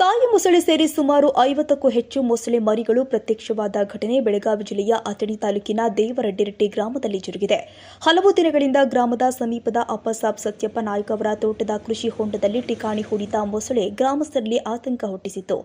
ತಾಯಿ ಮೊಸಳೆ ಸೇರಿ ಸುಮಾರು ಐವತ್ತಕ್ಕೂ ಹೆಚ್ಚು ಮೊಸಳೆ ಮರಿಗಳು ಪ್ರತ್ಯಕ್ಷವಾದ ಘಟನೆ ಬೆಳಗಾವಿ ಜಿಲ್ಲೆಯ ಅಥಣಿ ತಾಲೂಕಿನ ದೇವರಡ್ಡಿರಟ್ಟಿ ಗ್ರಾಮದಲ್ಲಿ ಜರುಗಿದೆ. ಹಲವು ದಿನಗಳಿಂದ ಗ್ರಾಮದ ಸಮೀಪದ ಅಪ್ಪಸಾಬ್ ಸತ್ಯಪ್ಪ ನಾಯ್ಕ ಅವರ ತೋಟದ ಕೃಷಿ ಹೊಂಡದಲ್ಲಿ ಠಿಕಾಣಿ ಹೂಡಿದ ಮೊಸಳೆ ಗ್ರಾಮಸ್ಥರಲ್ಲಿ ಆತಂಕ ಹುಟ್ಟಿಸಿತ್ತು.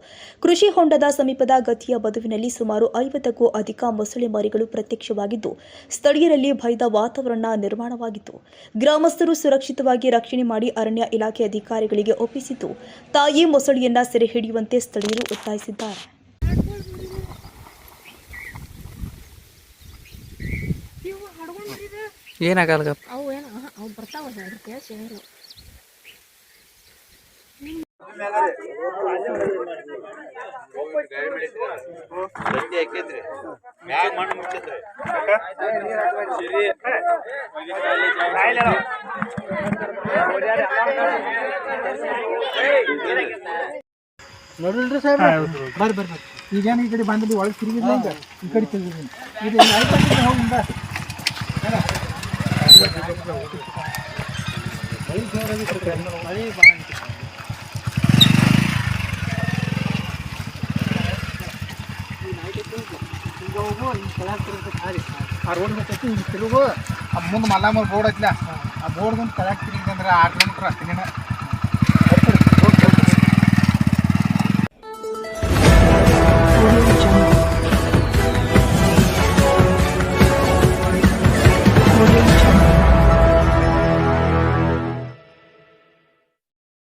ಕೃಷಿ ಹೊಂಡದ ಸಮೀಪದ ಗತಿಯ ಬದುವಿನಲ್ಲಿ ಸುಮಾರು ಐವತ್ತಕ್ಕೂ ಅಧಿಕ ಮೊಸಳೆ ಮರಿಗಳು ಪ್ರತ್ಯಕ್ಷವಾಗಿದ್ದು, ಸ್ಥಳೀಯರಲ್ಲಿ ಭಯದ ವಾತಾವರಣ ನಿರ್ಮಾಣವಾಗಿತ್ತು. ಗ್ರಾಮಸ್ಥರು ಸುರಕ್ಷಿತವಾಗಿ ರಕ್ಷಣೆ ಮಾಡಿ ಅರಣ್ಯ ಇಲಾಖೆ ಅಧಿಕಾರಿಗಳಿಗೆ ಒಪ್ಪಿಸಿತು ತಾಯಿ ಮೊಸಳೆಯನ್ನ ಸೆರೆ ಹಿಡಿಯುವಂತೆ ಸ್ಥಳೀಯರು ಒತ್ತಾಯಿಸಿದ್ದಾರೆ. ಏನಾಗಲ್ಲ ಅವು ಏನು ಅವು ಬರ್ತಾವ ಮ್ಯಾಗ ಮಣ್ಣು ಮುಚ್ಚಿದ್ರಿ ನೋಡಿಲ್ರಿ ಸಾಹೇಬ್ ಬರ್ರಿ ಬರ್ರಿ ಬರ್ರಿ ಈಗೇನು ಈ ಕಡೆ ಬಂದ್ರಿ ಒಳಗೆ ತಿರುಗಿಲ್ಲ ಈಗ ಈ ಕಡೆ ತಿರುಗಿಲ್ಲ ಇದು ಆಯ್ತು ಹೋಗಿಂದ ಆ ರೋಡ್ ಬರ್ತೈತಿ ಹಿಂಗೆ ತಿರುಗು ಆ ಮುಂದೆ ಮಲ್ಲಮ್ಮ ಬೋರ್ಡ್ ಐತಿಲ್ಲ ಆ ಬೋರ್ಡ್ ಮುಂದೆ ಕೆಳಗೆ ತಿರುಗಿ ಅಂದ್ರೆ ಆರು ಕಿಲೋಮೀಟ್ರ್ ಅಷ್ಟೇನ